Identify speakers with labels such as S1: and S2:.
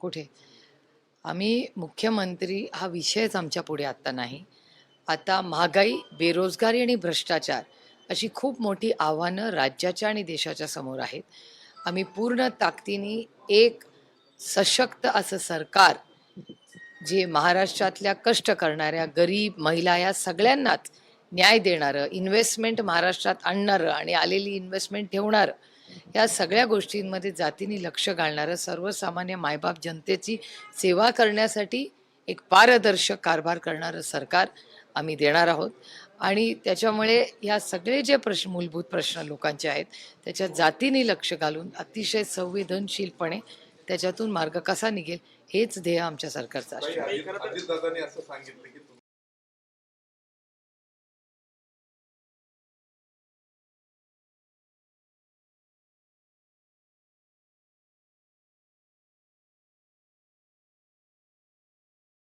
S1: कुठे? आम्ही मुख्यमंत्री हा विषयच आमच्या पुढे आत्ता नाही. आता महागाई बेरोजगारी आणि भ्रष्टाचार अशी खूप मोठी आव्हानं राज्याच्या आणि देशाच्या समोर आहेत. आम्ही पूर्ण ताकदीने एक सशक्त असं सरकार जे महाराष्ट्रातल्या कष्ट करणाऱ्या गरीब महिला या सगळ्यांनाच न्याय देणारं इन्व्हेस्टमेंट महाराष्ट्रात आणणारं आणि आलेली इन्व्हेस्टमेंट ठेवणारं या सगळ्या गोष्टींमध्ये जातीने लक्ष घालणारं सर्वसामान्य मायबाप जनतेची सेवा करण्यासाठी एक पारदर्शक कारभार करणारं सरकार आम्ही देणार आहोत. आणि त्याच्यामुळे या सगळे जे प्रश्न मूलभूत प्रश्न लोकांचे आहेत त्याच्या जातीने लक्ष घालून अतिशय संवेदनशीलपणे त्याच्यातून मार्ग कसा निघेल हेच ध्येय आमच्या सरकारचं असणार